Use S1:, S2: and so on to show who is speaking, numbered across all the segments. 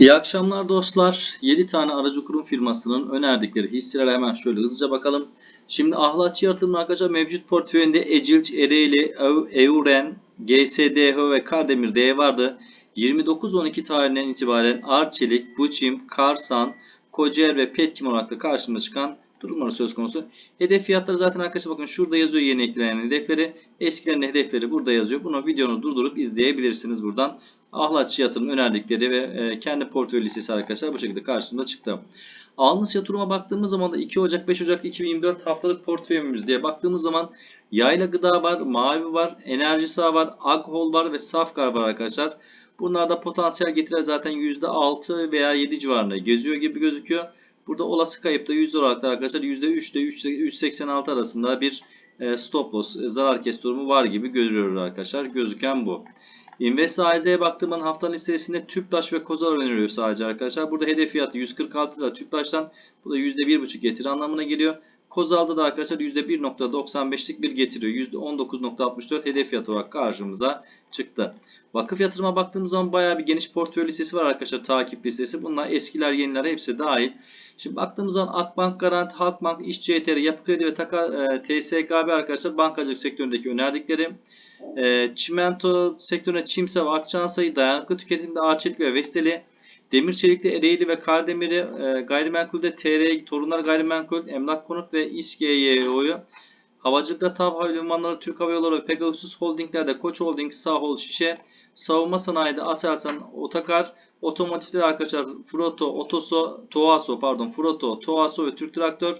S1: İyi akşamlar dostlar. 7 tane aracı kurum firmasının önerdikleri hisselere hemen şöyle hızlıca bakalım. Şimdi Ahlatçı Yatırım arkadaşlar mevcut portföyünde Ecilç, Ereğli, Euren, GSDH ve Kardemir D vardı. 29-12 tarihinden itibaren Arçelik, Buçim, Karsan, Kocer ve Petkim olarak da karşımıza çıkan durumları söz konusu. Hedef fiyatları zaten arkadaşlar bakın şurada yazıyor yeni eklenen hedefleri. Eskilerin hedefleri burada yazıyor. Bunu videonu durdurup izleyebilirsiniz buradan. Ahlatçı yatırım önerdikleri ve e, kendi portföy listesi arkadaşlar bu şekilde karşımıza çıktı. Alnız yatırıma baktığımız zaman da 2 Ocak 5 Ocak 2024 haftalık portföyümüz diye baktığımız zaman Yayla Gıda var, Mavi var, Enerji Sağ var, Aghol var ve Safkar var arkadaşlar. Bunlarda potansiyel getiri zaten %6 veya 7 civarında geziyor gibi gözüküyor. Burada olası kayıp da yüzde olarak da arkadaşlar %3 ile 3.86 arasında bir e, stop loss e, zarar kes durumu var gibi görüyoruz arkadaşlar. Gözüken bu. Invest AZ'ye baktığımın haftanın listesinde Tüpraş ve Kozar öneriyor sadece arkadaşlar. Burada hedef fiyatı 146 lira Tüpraş'tan bu da %1.5 getiri anlamına geliyor. Kozal'da da arkadaşlar %1.95'lik bir getiriyor. %19.64 hedef fiyatı olarak karşımıza çıktı. Vakıf yatırıma baktığımız zaman bayağı bir geniş portföy listesi var arkadaşlar. Takip listesi. Bunlar eskiler yeniler hepsi dahil. Şimdi baktığımız zaman Akbank, Garanti, Halkbank, İş CTR, Yapı Kredi ve Taka, e, TSKB arkadaşlar bankacılık sektöründeki önerdikleri. E, çimento sektörüne Çimsa ve Akçansa'yı dayanıklı tüketimde Arçelik ve Vesteli. Demir Çelik'te Ereğli ve Kardemir'i, e, gayrimenkulde TR, Torunlar Gayrimenkul, Emlak Konut ve İSGYO'yu, Havacılıkta TAV Havalimanları, Türk Hava Yolları ve Pegasus Holding'lerde Koç Holding, Sahol, Şişe, Savunma Sanayi'de Aselsan, Otakar, Otomotiv'de arkadaşlar Froto, Otoso, Toaso pardon Froto, Toaso ve Türk Traktör,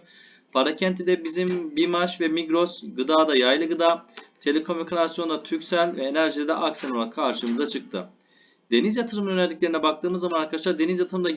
S1: Parakent'te bizim Bimaş ve Migros, Gıda'da Yaylı Gıda, Telekomünikasyonda Türksel ve Enerjide de Aksen olarak karşımıza çıktı. Deniz yatırım önerdiklerine baktığımız zaman arkadaşlar deniz yatırımda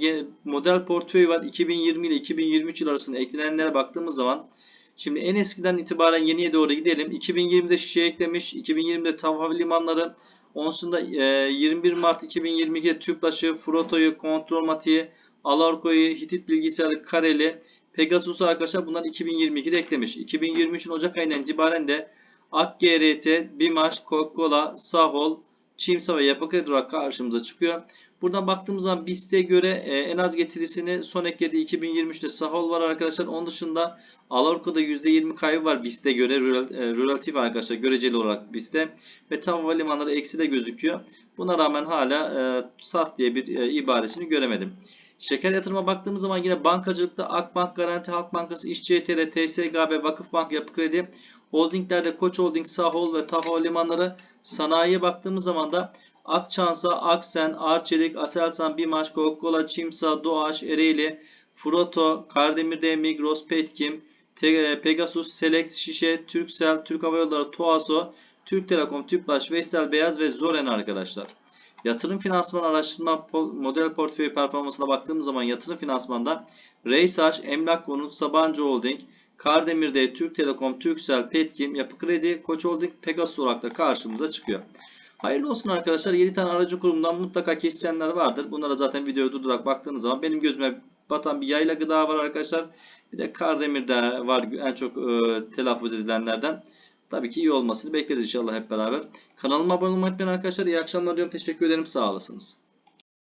S1: model portföy var. 2020 ile 2023 yıl arasında eklenenlere baktığımız zaman şimdi en eskiden itibaren yeniye doğru gidelim. 2020'de şişe eklemiş. 2020'de TAV Havalimanları. Onsunda e, 21 Mart 2022'de Tüpraş'ı, Froto'yu, Kontrolmatiği, Alarko'yu, Hitit Bilgisayarı, Kareli, Pegasus'u arkadaşlar bunlar 2022'de eklemiş. 2023'ün Ocak ayından itibaren de AkGRT, Bimaş, Coca-Cola, Sahol, Çimsa ve Yapı olarak karşımıza çıkıyor. Buradan baktığımız zaman BIST'e göre e, en az getirisini son eklediği 2023'te Sahol var arkadaşlar. Onun dışında Alarko'da %20 kaybı var BIST'e göre e, relatif arkadaşlar göreceli olarak BIST'e ve TAV Havalimanları eksi de gözüküyor. Buna rağmen hala e, sat diye bir ibaresini göremedim. Şeker yatırıma baktığımız zaman yine bankacılıkta Akbank, Garanti Halk Bankası, İş CTR, TSGB, Vakıfbank, Yapı Kredi, Holdinglerde Koç Holding, Sahol ve TAV Havalimanları, sanayiye baktığımız zaman da Akçansa, Aksen, Arçelik, Aselsan, Bimaş, Coca-Cola, Çimsa, Doğaş, Ereğli, Froto, Kardemir'de Migros, Petkim, Te- Pegasus, Select, Şişe, Türksel, Türk Hava Yolları, Toaso, Türk Telekom, Tüpraş, Vestel Beyaz ve Zoren arkadaşlar. Yatırım finansman araştırma model portföyü performansına baktığımız zaman yatırım finansmanda Reysaş, Emlak Konut, Sabancı Holding, Kardemir'de Türk Telekom, Türksel, Petkim, Yapı Kredi, Koç Holding, Pegasus olarak da karşımıza çıkıyor. Hayırlı olsun arkadaşlar. 7 tane aracı kurumdan mutlaka kesişenler vardır. Bunlara zaten videoyu durdurarak baktığınız zaman benim gözüme batan bir yayla gıda var arkadaşlar. Bir de Kardemir'de var en çok e, telaffuz edilenlerden. Tabii ki iyi olmasını bekleriz inşallah hep beraber. Kanalıma abone olmayı unutmayın arkadaşlar. İyi akşamlar diyorum. Teşekkür ederim. Sağ olasınız.